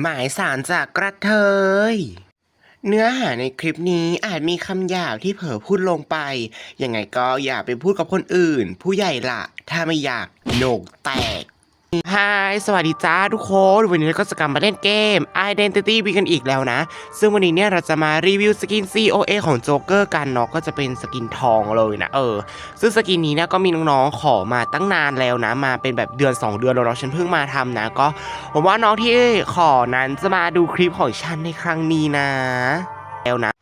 หมายสารจากกระเทย เนื้อหาในคลิปนี้อาจมีคำหยาบที่เผลอพูดลงไป ยังไงก็อย่าไปพูดกับคนอื่น ผู้ใหญ่ละ ถ้าไม่อยากโหนกแตก ฮายสวัสดีจ้าทุกคน วันนี้เราก็จะกลับมาเล่นเกม Identity V กันอีกแล้วนะ ซึ่งวันนี้เนี่ยเราจะมารีวิวสกิน COA ของโจ๊กเกอร์กันเนาะ ก็จะเป็นสกินทองเลยนะ เออ ซึ่งสกินนี้เนี่ยก็มีน้องๆขอมาตั้งนานแล้วนะ มาเป็นแบบเดือน 2 เดือนแล้วเนาะฉันเพิ่งมาทำนะ ก็ผมว่าน้องที่ขอนั้นจะมาดูคลิปของฉันในครั้งนี้นะ แล้วนะ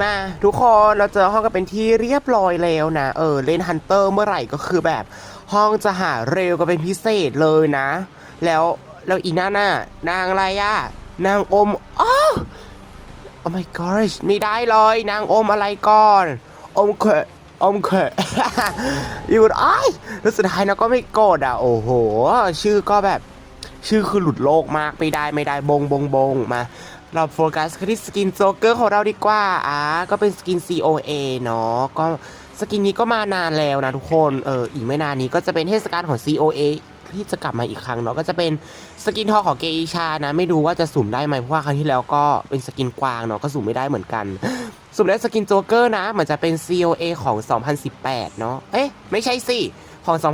มาทุกคนเราเจอห้องกันเป็นที่เรียบร้อยแล้วนะ เออ เล่นฮันเตอร์เมื่อไหร่ก็คือแบบ ห้องจะหาเร็วก็เป็นพิเศษเลยนะ แล้วแล้วอีนั่นน่ะนางอะไรอะนางอมอ้อ Oh my gosh ไม่ได้เลยนางอมอะไรก่อน อมเขะอมเขะอยู่ไอ้แล้วสุดท้ายนะก็ไม่โกรธอะ โอ้โห ชื่อก็แบบ ชื่อคือหลุดโลกมากไม่ได้ไม่ได้บงบงบงมา เราโฟกัสกันที่สกินโจ๊กเกอร์ของเราดีกว่า อะก็เป็นสกิน COA เนาะก็ สกินนี้ก็มานานแล้วนะทุกคนเอออีกไม่นานนี้ก็จะเป็นเทศกาลของ COA ที่จะกลับมาอีกครั้งเนาะก็จะเป็นสกินทองของเกอิชานะไม่รู้ว่าจะสุ่มได้ไหมเพราะว่าครั้งที่แล้วก็เป็นสกินกวางเนาะก็สุ่มไม่ได้เหมือนกัน สุ่มได้สกินโจเกอร์นะเหมือนจะเป็น COA ของ 2018 เนาะเอ๊ะไม่ใช่สิของ 2019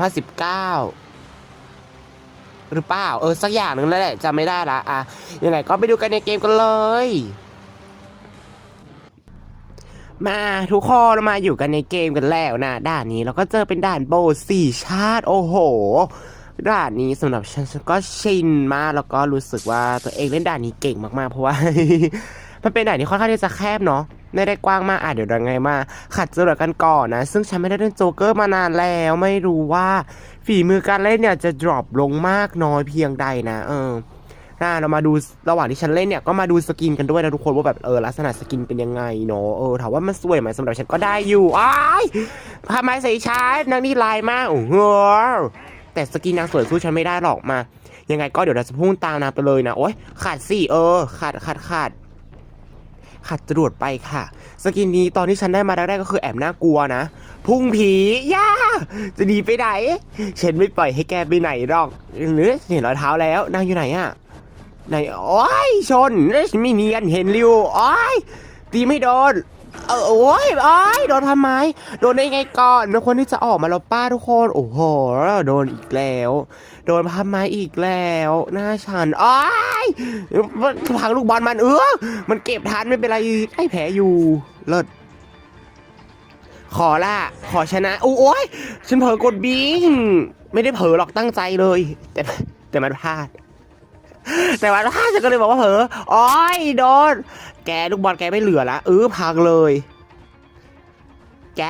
หรือเปล่า เออ สักอย่างหนึ่งแล้วแหละจำไม่ได้ละอะยังไงก็ไปดูกันในเกมกันเลย มาทุกคนมาอยู่กันในเกมกันแล้วนะ ด่านนี้เราก็เจอเป็นด่านโบสี่ชาติ โอ้โห ด่านนี้สำหรับฉันฉันก็ชินมากแล้วก็รู้สึกว่าตัวเองเล่นด่านนี้เก่งมากๆ เพราะว่า มันเป็นด่านที่ค่อนข้างที่จะแคบเนาะไม่ได้กว้างมากอะเดี๋ยวยังไงมา ขัดจรวดกันก่อนนะ ซึ่งฉันไม่ได้เล่นโจ๊กเกอร์มานานแล้วไม่รู้ว่าฝีมือการเล่นเนี่ยจะ drop ลงมากน้อยเพียงใดนะ เออ น่าเรามาดูระหว่างที่ฉันเล่นเนี่ยก็มาดูสกินกันด้วยนะทุกคนว่าแบบเออลักษณะสกินเป็นยังไงเนาะเออถามว่ามันสวยไหมสำหรับฉันก็ได้อยู่อ้ายทำไมใส่ชาร์จนางนี่ลายมากโอ้โหแต่สกินนางสวยสู้ฉันไม่ได้หรอกมา ยังไงก็เดี๋ยวเราจะพุ่งตามนางไปเลยนะโอ๊ยขาดสิเออขาดขาดขาดขัดจรวดไปค่ะ สกินนี้ตอนที่ฉันได้มาแรกๆก็คือแอบน่ากลัวนะ พุ่งผีย่าจะหนีไปไหน ฉันไม่ปล่อยให้แกไปไหนหรอกหรือเห็นรอยเท้าแล้วนางอยู่ไหนอะ ไหนโอ้ยชนไม่เนียนเห็นริวโอ้ยตีไม่โดนเออโอ้ยโอ้ยโดนทำไม โดนได้ไงก่อนมันควรที่จะออกมาแล้วป้าทุกคน โอ้โห โดนอีกแล้ว โดนทำไมอีกแล้ว หน้าฉันโอ้ยพังลูกบอลมันเออมันเก็บทันไม่เป็นไรไอ้แผลอยู่ เลิศ ขอละ ขอชนะ โอ้ยฉันเผลอกดบิง ไม่ได้เผลอหรอกตั้งใจเลย แต่แต่มันพลาด แต่มันพลาฉันก็เลยบอกว่าเผลออ้ยโดน แกลูกบอลแกไม่เหลือละเออพังเลย แก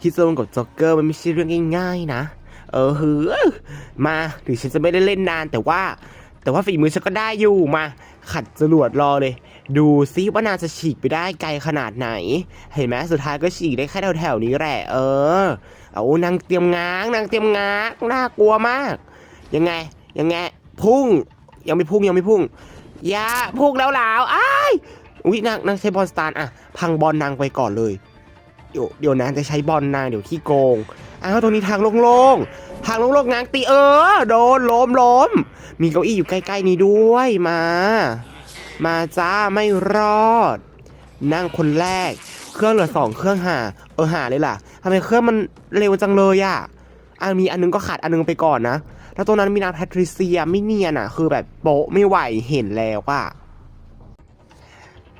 คิดโซนกับจ็อกเกอร์มันไม่ใช่เรื่องง่ายๆนะ เออหือมาถึงฉันจะไม่ได้เล่นนานแต่ว่า แต่ว่าฝีมือฉันก็ได้อยู่มา ขัดจรวดรอเลย ดูซิว่านางจะฉีกไปได้ไกลขนาดไหน เห็นไหมสุดท้ายก็ฉีกได้แค่แถวๆนี้แหละ เออ เอานางเตรียมง้างนางเตรียมง้างน่ากลัวมาก ยังไงยังไงพุ่ง ยังไม่พุ่งยังไม่พุ่งอย่าพุ่งแล้วหลาวอ้ายอุ้ยนางนางใช้บอลสตาร์อะ พังบอลนางไปก่อนเลย เดี๋ยวเดี๋ยวนางจะใช้บอลนางเดี๋ยวขี้โกงอ้าวตรงนี้ทางโล่งๆทางโล่งๆนางตีเออ โดนล้มล้มมีเก้าอี้อยู่ใกล้ๆนี้ด้วยมา มาจ้าไม่รอด นั่งคนแรก เครื่องเหลือสองเครื่องหาเออหาเลยล่ะทำไมเครื่องมันเร็วจังเลยอะอะมีอันนึงก็ขาดอันนึงไปก่อนนะ แล้วตรงนั้นมีนางแพทริเซียไม่เนียนอะคือแบบโปะไม่ไหวเห็นแล้วอะ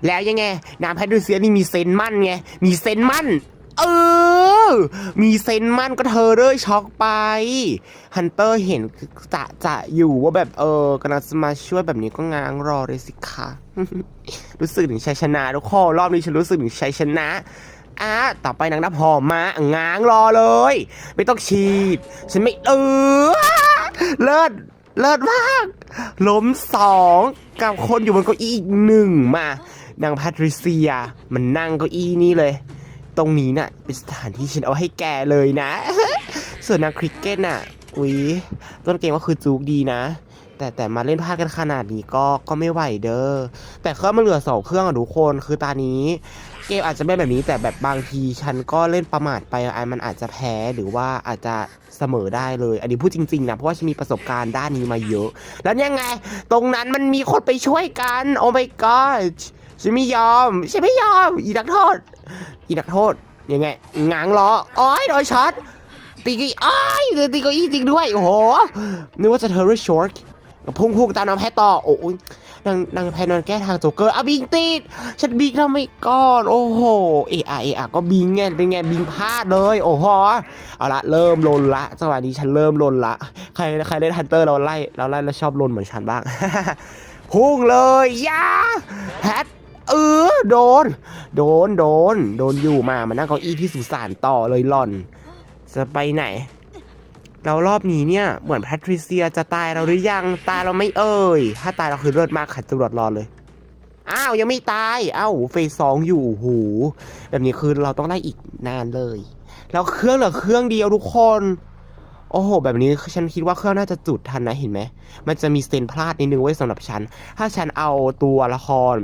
แล้วยังไงนางแพทริเซียนี่มีเซนส์มั่นไง มีเซนส์มั่น เออ มีเซนส์มั่นก็เธอเลยช็อกไปฮันเตอร์เห็นจะจะอยู่ว่าแบบเออกำลังจะมาช่วยแบบนี้ก็ง้างรอเลยสิคะรู้สึกถึงชัยชนะทุกข้อรอบนี้ฉันรู้สึกถึงชัยชนะอะต่อไปนางนับหอมมาง้างรอเลย ไม่ต้องฉีด ฉันไม่เออ เลิศเลิศมากล้มสองกับคนอยู่บนเก้าอี้อีกหนึ่งมานางแพทริเซีย มันนั่งเก้าอี้นี่เลย ตรงนี้น่ะ เป็นสถานที่ฉันเอาให้แกเลยนะ ส่วนนางคริกเก็ตน่ะอุ๊ยต้นเกมก็คือจูกดีนะ แต่แต่มาเล่นพลาดกันขนาดนี้ก็ก็ไม่ไหวเด้อแต่เครื่องมันเหลือสองเครื่องอะทุกคนคือตานี้ เกมอาจจะไม่แบบนี้แต่แบบบางทีฉันก็เล่นประมาทไปไอ้มันอาจจะแพ้หรือว่าอาจจะเสมอได้เลย อันนี้พูดจริงๆนะเพราะว่าฉันมีประสบการณ์ด้านนี้มาเยอะ แล้วยังไง ตรงนั้นมันมีคนไปช่วยกัน โอ้ my god ฉันไม่ยอมฉันไม่ยอม อีนักโทษ อีนักโทษยังไงง้างล้ออ้อยโดนช็อตตีกี้อ้ายตีกี้จริงด้วยโอ้โหนึกว่าจะเทอร์เรชอร์กพุ่งพุ่งตามน้ำแพ้ต่อโอ้ย นางนางแพนอนแก้ทางโจเกอร์อะบิงติดฉันบิงทำไมก่อน โอ้โหเอะอะเอะอะก็บิงไงเป็นไงบิงพลาดเลย โอ้โหเอาละเริ่มลนละจังหวะนี้ฉันเริ่มลนละ ใครใครเล่นฮันเตอร์เราไล่เราไล่แล้วชอบลนเหมือนฉันบ้างพุ่งเลยยาแพทเออโดน โดนโดน โดนอยู่มามานั่งเก้าอี้ที่สุสานต่อเลยหล่อน จะไปไหน แล้วรอบนี้เนี่ยเหมือนแพทริเซียจะตายเราหรือยังตายเราไม่เอ่ย ถ้าตายเราคือเลือดมากขัดตำรวจรอเลย อ้าวยังไม่ตายอ้าวเฟสสองอยู่หูแบบนี้คือเราต้องไล่อีกนานเลย แล้วเครื่องเหลือเครื่องเดียวทุกคนโอ้โห แบบนี้ฉันคิดว่าเครื่องน่าจะจุดทันนะเห็นไหม มันจะมีเซนพลาดนิดนึงไว้สำหรับฉัน ถ้าฉันเอาตัวละคร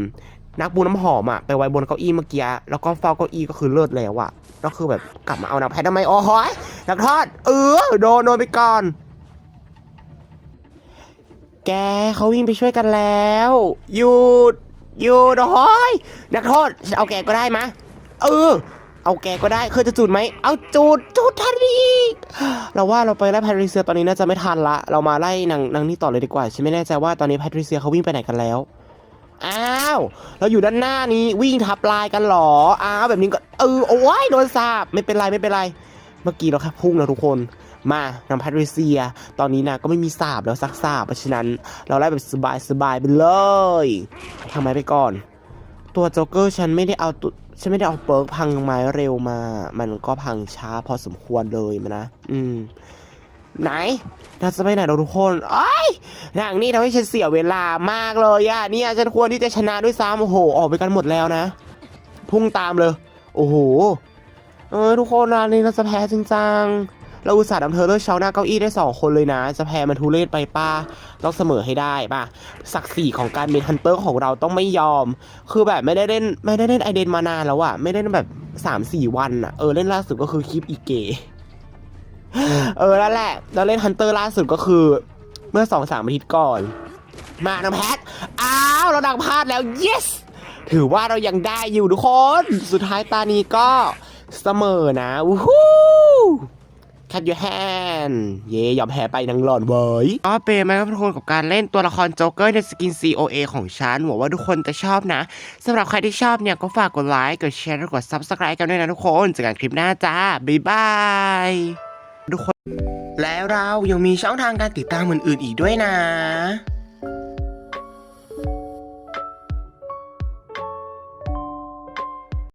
นักบูน้ำหอมอะไปไว้บนเก้าอี้เมื่อกี้ แล้วก็เฝ้าเก้าอี้ก็คือเลิศแล้วอะ ก็คือแบบกลับมาเอานักแพททำไมโอ้โหยนักทอดเออโดนโดนไปก่อน แกเขาวิ่งไปช่วยกันแล้วหยุดหยุดโอ้ยนักโทษฉันเอาแกก็ได้มะเออ เอาแกก็ได้เคยจะจุดไหมเอาจุดจุดทันอีเราว่าเราไปไล่แพทริเซียตอนนี้น่าจะไม่ทันละ เรามาไล่นางนางนี่ต่อเลยดีกว่าฉันไม่แน่ใจว่าตอนนี้แพทริเซียเขาวิ่งไปไหนกันแล้วอ้าว เราอยู่ด้านหน้านี้วิ่งทับลายกันเหรอ อ้าวแบบนี้ก็ เออโอ้ยโดนสาบไม่เป็นไรไม่เป็นไร เมื่อกี้เราแค่พุ่งนะทุกคนมานางแพทริเซีย ตอนนี้นะก็ไม่มีสาบแล้วซักสาบเพราะฉะนั้น เราไล่แบบสบายสบายไปเลยทำไมไปก่อน ตัวโจ๊กเกอร์ฉันไม่ได้เอาตุฉันไม่ได้เอาเปิร์กพังไม้เร็วมา มันก็พังช้าพอสมควรเลยมันนะ อืม ไหนเราจะไปไหนเราทุกคนไอ้ยอย่างนี้ทำให้ฉันเสียเวลามากเลยอะเนี่ยฉันควรที่จะชนะด้วยซ้ำโอ้โห ออกไปกันหมดแล้วนะ พุ่งตามเลย โอ้โห เออทุกคนนะนี่เราจะแพ้จริงจังเราอุตส่าห์นำเธอเลือกเชาหน้าเก้าอี้ได้สองคนเลยนะ จะแพ้มันทุเรศไปป้าต้องเสมอให้ได้ป่ะศักดิ์ศรีของการเป็นฮันเตอร์ของเราต้องไม่ยอม คือแบบไม่ได้เล่นไม่ได้เล่นไอเดนมานานแล้วอะไม่ได้เล่นแบบสามสี่วันอะเออเล่นล่าสุดก็คือคลิปอีเกเออแล้วแหละแล้วเล่นฮันเตอร์ล่าสุดก็คือ เมื่อสองสามอาทิตย์ก่อน มาน้องแพทอ้าวเราดังพลาดแล้ว yes ถือว่าเรายังได้อยู่ทุกคน สุดท้ายตานี้ก็เสมอนะวู้ฮู้ Cut your hand เย่ยอมแพ้ไปนางหลอนเว้ยก็เป็นไหมครับทุกคนกับการเล่นตัวละครโจ๊กเกอร์ในสกิน COA ของฉันหวังว่าทุกคนจะชอบนะสำหรับใครที่ชอบเนี่ยก็ฝากกดไลค์ กดแชร์และกด Subscribe กันด้วยนะทุกคนเจอกันคลิปหน้าจ้า บ๊ายบาย ทุกคน แล้วเรายังมีช่องทางการติดตามอื่นๆอีกด้วยนะ